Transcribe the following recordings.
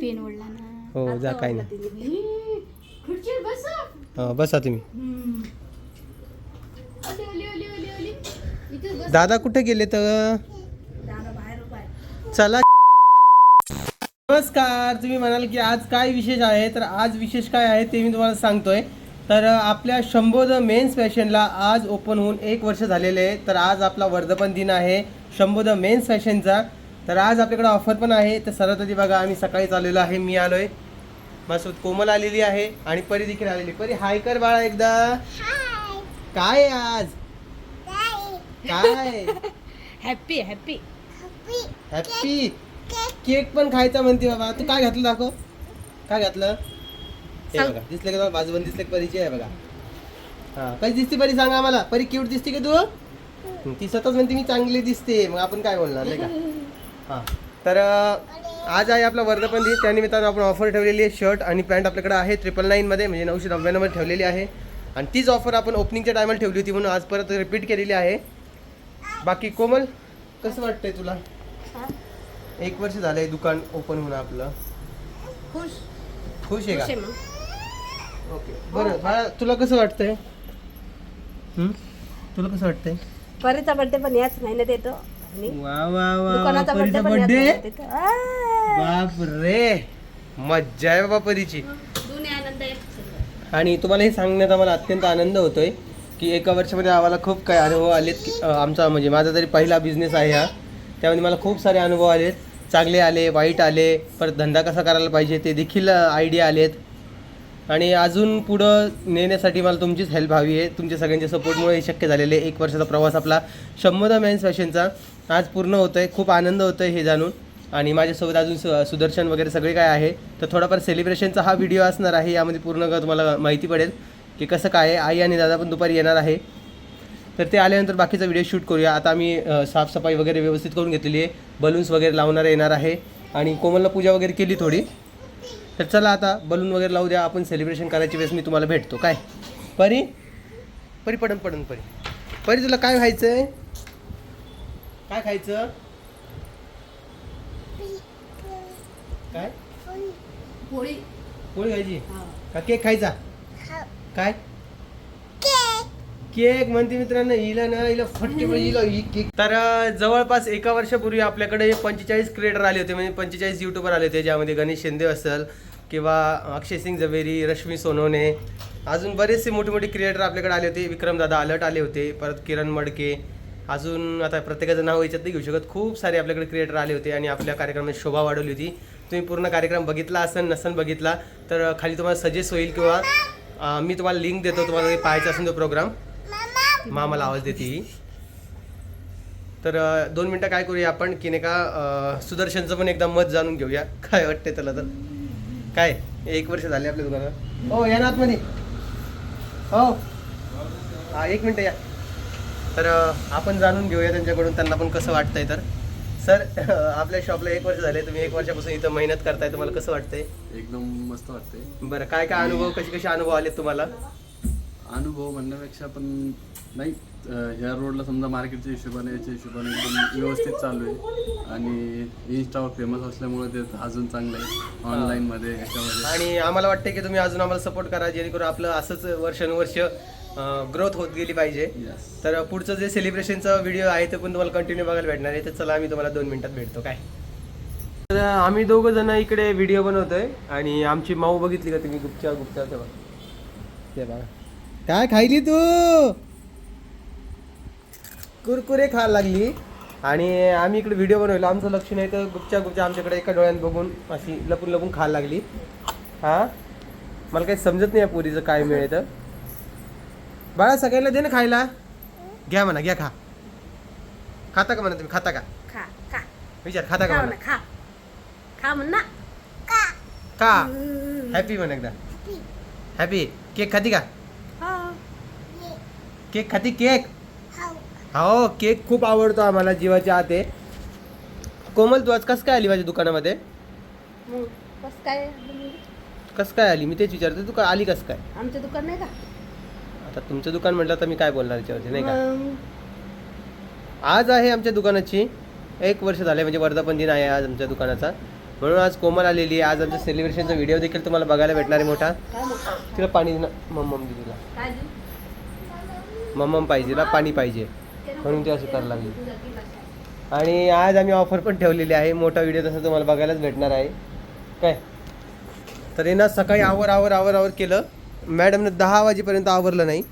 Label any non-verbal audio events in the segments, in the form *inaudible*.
Pen ओढला ना. हो जा काय नाही. खुर्चीवर बसा. हा, बसा तुम्ही. हम्म. ओली, ओली, ओली, ओली, ओली. इथं बस. दादा कुठे गेले तर? दादा बाहेर उभा आहे. चला. नमस्कार तुम्ही म्हणाल की आज काय विशेष आहे? तर आज विशेष काय आहे ते मी तुम्हाला सांगतोय. तर अ, आपल्या शंभोद मेन्स फॅशनला आज ओपन होऊन एक वर्ष झालेले आहे. तर आज आपला वर्धपन दिन आहे. शंभोद मेन्स फॅशनचा. तर आज आपल्याकडे ऑफर पण आहे. तर सर्वात आधी बघा आम्ही सकाळी चाललेलो आहे मी आलोय. माझ्यासोबत कोमल आलेली आहे आणि परी देखील आलेली. परी हाय कर बाळा एकदा. काय आहे आज? काय? हॅपी हॅपी हॅपी केक पण खायचा म्हणते बाबा. तू काय घातलं दाखव. काय घातलं? हे. बघा दिसले का बाजूबंद दिसले का परीचे? आहे बघा. हा कशी दिसते परी? सांगा आम्हाला. परी क्यूट दिसते का तू? हं, *laughs* ती स्वतःच म्हणते मी चांगली दिसते. मग आपण काय बोलणार नाही का? हा. तर आज आहे आपला वर्धपन दिन त्यानिमित्तानं आपण ऑफर ठेवलेली आहे. शर्ट आणि पॅन्ट आपल्याकडे आहे. ट्रिपल नाईनमध्ये म्हणजे नऊशे नव्याण्णवमध्ये ठेवलेली आहे. आणि तीच ऑफर आपण ओपनिंगच्या टायमाला ठेवली होती म्हणून आज परत रिपीट केलेली आहे. बाकी कोमल कसं वाटतंय तुला? एक वर्ष झालंय दुकान ओपन होऊन आपलं. खुश. खुश आहे का? ओके. बरं बाळा तुला कसं वाटतंय? हं? तुला कसं वाटतंय? परीचा बर्थडे पण याच महिन्यात येतो. आणि वा वा वा दुकानाचा परीचा बर्थडे पण याच बर्थडे महिन्यात येतो आ. बाप रे मज्जा आहे बाबा परीची. आनंद आणि तुम्हाला हे सांगण्यात आम्हाला अत्यंत आनंद होतोय की एका वर्षामध्ये आम्हाला खूप काही अनुभव आलेत. की अं, आमचा म्हणजे माझा तरी पहिला बिझनेस आहे हा. त्यामध्ये मला खूप सारे अनुभव आलेत. चांगले आले वाईट आले परत धंदा कसा करायला पाहिजे ते देखील आयडिया आलेत. आणि अजून पुढं नेण्यासाठी मला तुमचीच हेल्प हवी आहे. तुमच्या सगळ्यांच्या सपोर्टमुळे हे शक्य झालेले आहे. एक वर्षाचा प्रवास आपला शंभर मॅन्स फॅशनचा आज पूर्ण होतो आहे खूप आनंद होतो आहे हे जाणून. आणि माझ्यासोबत अजून सु सुदर्शन वगैरे सगळे काय आहे तर थोडाफार सेलिब्रेशनचा हा व्हिडिओ असणार आहे. यामध्ये पूर्ण तुम्हाला माहिती पडेल की कसं काय आहे. आई आणि दादा पण दुपारी येणार आहे. तर ते आल्यानंतर बाकीचा व्हिडिओ शूट करूया. आता आम्ही साफसफाई वगैरे व्यवस्थित करून घेतलेली आहे. बलून्स वगैरे लावणार येणार आहे. आणि कोमलला पूजा वगैरे केली थोडी. तर चला आता बलून वगैरे लावू द्या. आपण सेलिब्रेशन करायची वेळेस मी तुम्हाला भेटतो. काय? परी? परी पडन पडन परी. परी तुला काय खायचं आहे काय खायचं? काय? पोळी. पोळी खायची? का केक खायचा? काय? केक. म्हणते मित्रांनो हिला ना हिला फट्टी म्हणजे हिला ही केक. तर जवळपास एका वर्षापूर्वी आपल्याकडे पंचेचाळीस क्रिएटर आले होते. म्हणजे पंचेचाळीस युट्यूबर आले होते ज्यामध्ये गणेश शिंदे असेल किंवा अक्षय सिंग जवेरी रश्मी सोनवणे अजून बरेचसे मोठे मोठे क्रिएटर आपल्याकडे आले होते. विक्रमदादा अलर्ट आले होते. परत किरण मडके. अजून आता प्रत्येकाचं नाव याच्यात नाही घेऊ शकत. खूप सारे आपल्याकडे क्रिएटर आले होते आणि आपल्या कार्यक्रमात शोभा वाढवली होती. तुम्ही पूर्ण कार्यक्रम बघितला असेल नसन बघितला तर खाली तुम्हाला सजेस्ट होईल किंवा मी तुम्हाला लिंक देतो. तुम्हाला पाहायचा असेल तो प्रोग्राम मामाला आवाज देते ही. तर दोन मिनटं काय करूया आपण? की नाही का सुदर्शनचं पण एकदा मत जाणून घेऊया. काय वाटते त्याला तर? काय? एक वर्ष झाले आपल्या दुकानात. हो या ना आतमध्ये. हो. हा एक मिनटं या. तर आपण जाणून घेऊया त्यांच्याकडून त्यांना पण कसं वाटतंय तर. सर *laughs* आपल्या शॉपला एक वर्ष झाले तुम्ही एक वर्षापासून इथं मेहनत करताय तुम्हाला कसं वाटतंय? एकदम मस्त वाटते बरं काय काय अनुभव कसे कसे अनुभव आले तुम्हाला? अनुभव म्हणण्यापेक्षा पण नाही ह्या रोडला समजा मार्केटच्या हिशोबाने याच्या हिशोबाने एकदम व्यवस्थित चालू आहे. आणि इन्स्टावर फेमस असल्यामुळे ते अजून चांगलं आहे. ऑनलाईनमध्ये याच्यामध्ये आणि आम्हाला वाटतं की तुम्ही अजून आम्हाला सपोर्ट करा जेणेकरून आपलं असंच वर्षानुवर्ष ग्रोथ होत गेली पाहिजे. तर पुढचं जे सेलिब्रेशनचा व्हिडिओ आहे ते पण तुम्हाला कंटिन्यू बघायला भेटणार आहे. तर चला आम्ही तुम्हाला दोन मिनिटात भेटतो. काय? तर आम्ही दोघं जण इकडे व्हिडिओ बनवतोय. आणि आमची माऊ बघितली का तुम्ही? गुपच्या गुपच्या तेव्हा. ते बघा. काय खायली तू? कुरकुरे खायला लागली. आणि आम्ही इकडे व्हिडिओ बनवला. आमचं लक्ष नाही तर गुपच्या गुपच्या आमच्याकडे एका डोळ्यात बघून अशी लपून लपून खायला लागली. हा? मला काही समजत नाही या पुरीचं काय मिळतं बाळा सगळ्यांना दे ना खायला. घ्या म्हणा घ्या खा. खाता का म्हणा तुम्ही? खाता का? खा खा. विचार खाता का खा म्हणा? खा. खा म्हण. का हॅपी म्हण एकदा. हॅपी केक खाती का? हो. केक खाती? केक हो केक खूप आवडतो आम्हाला जीवाच्या आत आहे. कोमल तू आज कसं काय आली माझ्या दुकानामध्ये? मग कसं काय? कसं काय आली? मी तेच विचारते तू का आली कसं काय? आमचं दुकान नाही का? आता तुमचं दुकान म्हटलं तर मी काय बोलणार याच्यावरती नाही का? मग? आज आहे आमच्या दुकानाची एक वर्ष झाले म्हणजे वर्धापन दिन आहे आज आमच्या दुकानाचा. म्हणून आज कोमल आलेली आहे आज आमच्या सेलिब्रेशनचा व्हिडिओ देखील तुम्हाला बघायला भेटणार आहे मोठा. काय तिला पाणी मम्मम दे तिला काय? देऊ मम्मम पाहिजे तिला पाणी पाहिजे. म्हणून ती असं करायला लागली. आणि आज आम्ही ऑफर पण ठेवलेली आहे. मोठा व्हिडिओ तसा तुम्हाला बघायलाच भेटणार आहे. काय? तर हे ना सकाळी आवर आवर आवर आवर केलं. मॅडमनं दहा वाजेपर्यंत आवरलं नाही.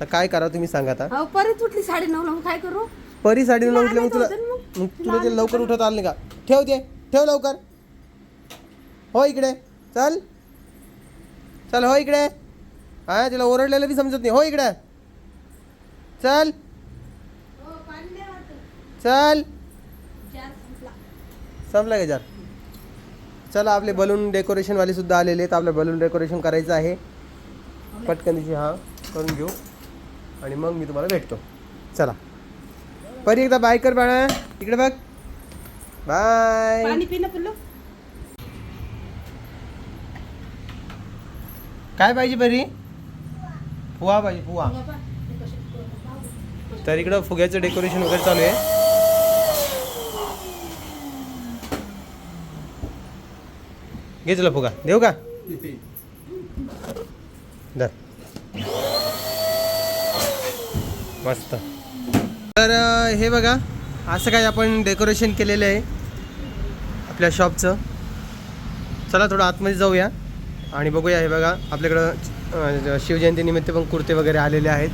तर काय करावं तुम्ही सांगा आता. अहो परत उठली साडे नऊ नऊ काय करू? परी साडी उठलं मग तुला होतं मग. तुला ते लवकर उठवता आलं नाही का? ठेव ते. ठेव लवकर. हो इकडे. चल. चल हो इकडे. हा तिला ओरडलेलं बी समजत नाही. हो इकडे. चल. चल. संपला. का जार? चला आपले बलून डेकोरेशनवाले सुद्धा आलेले आहेत. आपलं बलून डेकोरेशन करायचं आहे. पटकन तिची हां करून घेऊ. आणि मग मी तुम्हाला भेटतो. चला. परी एकदा बाय कर बाळा. इकडे बघ. बाय काय पाहिजे परी? पुवा पाहिजे पुवा तर इकडं फुग्याचं डेकोरेशन वगैरे चालू आहे. घे तुला फुगा. देऊ का? धर. मस्त. तर हे बघा असं काय आपण डेकोरेशन केलेलं आहे आपल्या शॉपचं. चला थोडं आतमध्ये जाऊया आणि बघूया हे बघा आपल्याकडं शिवजयंतीनिमित्त पण कुर्ते वगैरे आलेले आहेत.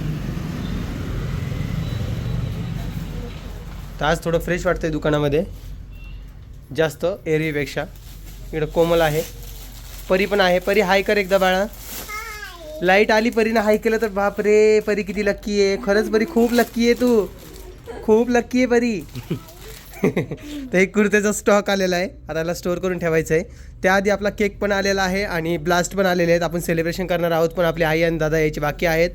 तर आज थोडं फ्रेश वाटतंय दुकानामध्ये. जास्त एरवीपेक्षा इकडं कोमल आहे. परी पण आहे. परी हाय कर एकदा बाळा. लाइट आली परीनं हाय केलं तर बाप रे परी किती लक्की आहे. खरंच परी खूप लक्की आहे तू. खूप लक्की आहे परी. *laughs* तर एक कुर्त्याचा स्टॉक आलेला आहे. आता याला स्टोअर करून ठेवायचं आहे. त्याआधी आपला केक पण आलेला आहे आणि ब्लास्ट पण आलेले आहेत. आपण सेलिब्रेशन करणार आहोत पण आपली आई आणि दादा यायचे बाकी आहेत.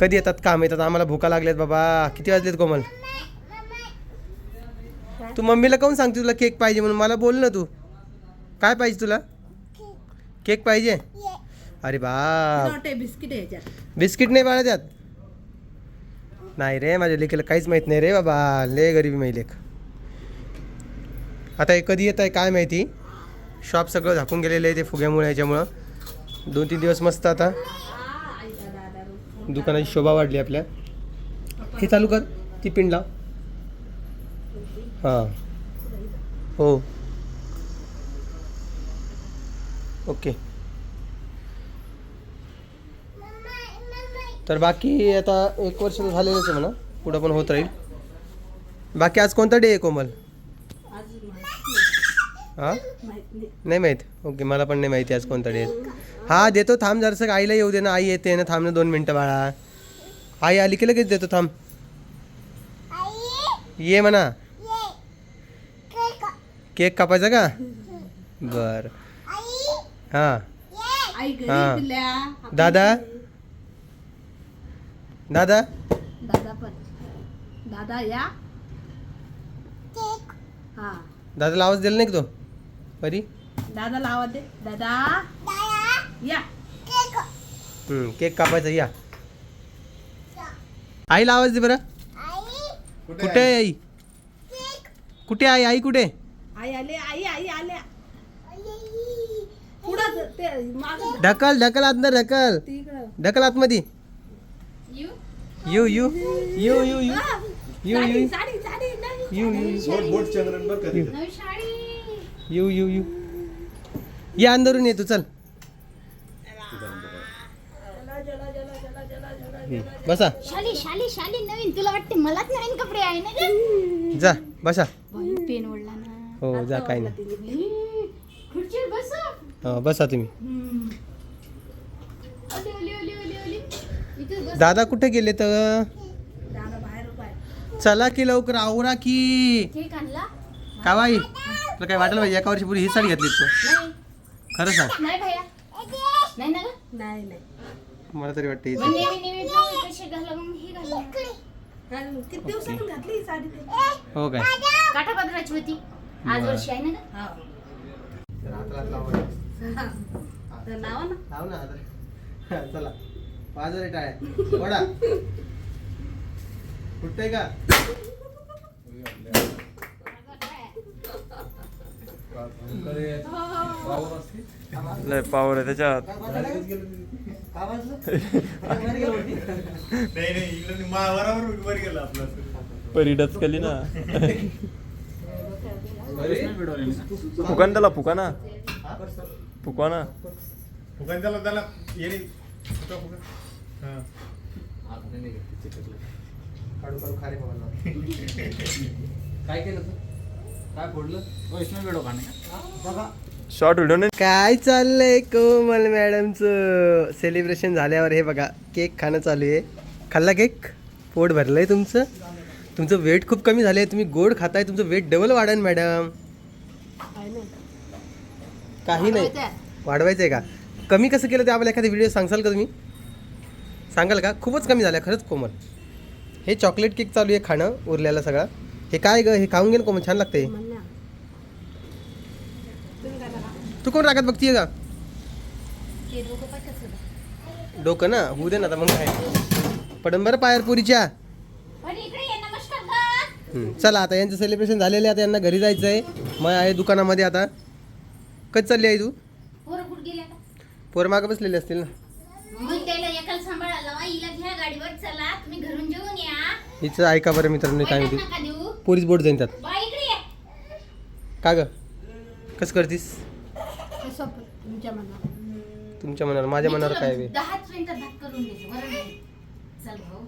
कधी येतात? काम येतात. आम्हाला भुका लागल्यात बाबा. किती वाजलेत कोमल? तू मम्मीला काऊन सांगते तुला केक पाहिजे म्हणून? मला बोल ना तू. काय पाहिजे तुला? केक पाहिजे? अरे बाप. बिस्किट बिस्किट नाही बाळा त्यात. नाही रे माझ्या लेकीला काहीच माहीत नाही रे बाबा. ले गरीबी माही लेख आता हे कधी येत आहे काय माहिती? शॉप सगळं झाकून गेलेलं आहे ते फुग्यामुळे याच्यामुळं. दोन तीन दिवस मस्त आता. दुकानाची शोभा वाढली आपल्या. हे चालू कर. ती पिन लाव. हां. हो. ओके. तर बाकी आता एक वर्ष तर झालेलंच आहे म्हणा. पुढं पण होत राहील. बाकी आज कोणता डे आहे कोमल? हां? नाही नाही माहीत. ओके मला पण नाही माहिती आज कोणता डे आहे. हां देतो थांब जरासं. आईला येऊ दे ना. आई येते ना. थांब ना दोन मिनटं बाळा. आई आली की लगेच देतो थांब. ये म्हणा. केक कापायचा का? बर. हां. आई घरी हा. दादा? दादा? दादा पण. दादा या. हा. दादाला आवाज दिला नाही का तो? परी? दादाला आवाज दे. दादा? या. हम्म, केक कापायचा या. आईला आवाज दे बरं. कुठे आहे आई? कुठे आहे आई कुठे? आई आले आई आई आल्या. पुढं ते माग ढकल ढकल आतनं ढकल. तिकडं. ढकल आतमध्ये. यू? यू यू. यू यू यू. यू साडी यू. साडी साडी नाही यू यू. नवी साडी. यू यू यू. या अंदरून ये तू चल. हम्म, बसा. शाली शाली शाली नवीन. तुला वाटते मलाच नवीन कपडे आहे ना ग? जा बसा. पेन ओढला ना. हो जा काय नाही. हा, बसा तुम्ही. ओली ओली ओली ओली ओली इथं बस दादा कुठे गेले तर? दादा बाहेर उभा आहे चला की लवकर आवरा की. केक आणला का बाई? तुला काय वाटलं पाहिजे एका वर्षी पुरी ही साडी घातली तू? नाही खरं सांग. नाही भैया नाही ना ग नाही नाही मला तरी वाटतं मग नेहमी नेहमी तू कशी घाला मग ही घाला हा, किती दिवसातून घातली ही साडी. ते हो काय? काठा पदराची होती. आज. वर्षी आहे ना ग? हा. तर लावा ना. लाव ना आता. चला. वाजव टाळ्या वडा. कुठे का? लय पावर आहे त्याच्यात. परी डचकली ना. फुकान त्याला फुका ना. फुकवा ना. फुकन त्याला त्याला येणे फुका फुका हा. काढू काढू खारे काय केलं तू? काय फोडलं? शॉर्ट व्हिडिओ नाही काय चाललंय कोमल मॅडमचं? सेलिब्रेशन झाल्यावर हे बघा केक खाणं चालू आहे. खाल्ला केक? पोट भरलंय तुमचं? तुमचं वेट खूप कमी झालंय. तुम्ही गोड खाताय तुमचं वेट डबल वाढन मॅडम काही नाही. वाढवायचं आहे का? कमी कसं केलं ते आम्हाला एखादा व्हिडिओ सांगसाल का तुम्ही? सांगाल का? खूपच कमी झालं खरंच कोमल. हे चॉकलेट केक चालू आहे खाणं उरलेलं सगळं. हे काय ग? हे खाऊन घे ना कोमल छान लागतंय. तू कोण रागत बघतीये का डोकं ना? होऊ दे ना आता मग काय? पडन बरं पायर पुरीच्या. चला आता यांचं सेलिब्रेशन झालेलं आहे आता यांना घरी जायचं आहे मग आहे दुकानामध्ये आता. कधी चालली आहे तू? पोरं कुठं गेले आता? पोरं मागं बसलेले असतील ना. मग त्याला एकाला सांभाळायला लावा, हिला घ्या गाडीवर चला. तुम्ही घरून जेवून या. हिचं ऐका बरं मित्रांनो काय म्हणते नका देऊ. पोलीस बोट जाईन त्यात बा इकडे ये. का ग? कसं करतीस? तुमच्या मनात तुमच्या मनावर माझ्या मी मनावर तुला काय बे? दहाच मिनिटात भात करून द्यायचं बरं नाही चल भाऊ.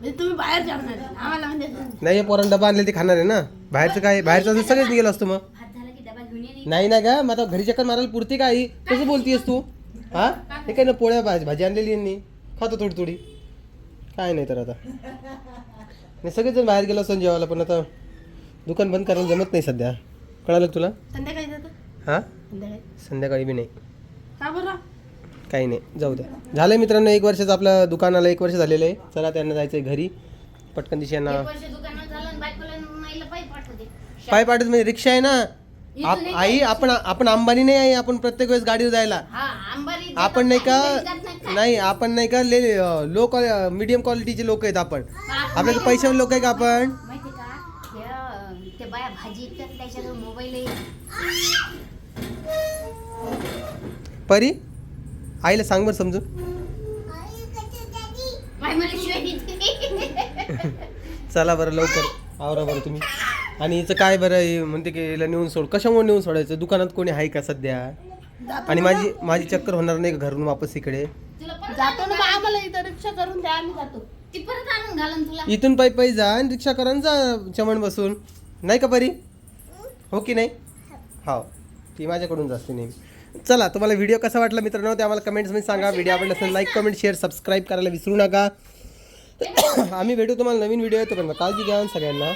म्हणजे तुम्ही बाहेर जेवणार आहे. आम्हाला म्हणजे नाही हे पोरांना डबा आणले ते खाणार आहे ना. बाहेरचं काय बाहेरचं असं सगळेच निघेलं असतो मग. नाही नाही ना का मग आता घरी चक्कर मारायला पुरते का आई? कसं बोलतीयस तू? हा? हे काय ना पोळ्या भाजी भाजी आणलेली यांनी. खातो थोडी थोडी काय नाही तर आता. नाही सगळेजण बाहेर गेलो असतो जेवायला पण आता दुकान बंद करायला जमत नाही सध्या. कळालं का तुला? संध्याकाळी जातं. हा? संध्याकाळी. संध्याकाळी बी नाही. का बरं? काही नाही. जाऊ द्या. झालं मित्रांनो एक वर्षाचं आपलं दुकानाला एक वर्ष झालेलं आहे. चला त्यांना जायचं आहे घरी. पटकन दिशी यांना एक वर्ष दुकानात झालं आणि बायकोला नाईला पाय पाठवते. पाय पाठवत म्हणजे रिक्षा आहे ना. आप- इथून एक आई आपण आपण अंबानी नाही आहे आपण प्रत्येक वेळेस गाडीवर जायला. हा आपण नाही का नाही आपण नाही का ले लो मीडियम क्वालिटीचे लोक आहेत आपण. आपल्याला पैशावर लोक आहे का आपण? माहिती का? त्या त्या बाया भाजी विकतात त्याच्याजवळ मोबाईल आहे. परी आईला सांग बरं समजून. बाय मला शिवाय देते. चला बरं लवकर. आवरा बरं तुम्ही. आणि हिचं काय बरं हे म्हणते की हिला नेऊन सोड कशामुळे नेऊन सोडायचं? दुकानात कोणी आहे का सध्या? आणि माझी माझी चक्कर होणार नाही का घरून वापस इकडे? तुला परत जातो ना आम्हाला इथं रिक्षा करून द्या आम्ही जातो. ती परत आणून घालन तुला. इथून पायी पायी जा आणि रिक्षा करा आणि जा चमण बसून. नाही का परी? हो की नाही? हो ती माझ्याकडून जास्ती नेहमी. चला तुम्हाला व्हिडिओ कसा वाटला मित्रांनो ते आम्हाला कमेंट्समध्ये सांगा. व्हिडिओ आवडला असेल लाईक कमेंट शेअर सबस्क्राईब करायला विसरू नका. *coughs* आम्ही भेटू तुम्हाला नवीन व्हिडिओ येतो पण काळजी घ्या सगळ्यांना.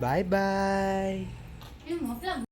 बाय बाय हे मोठा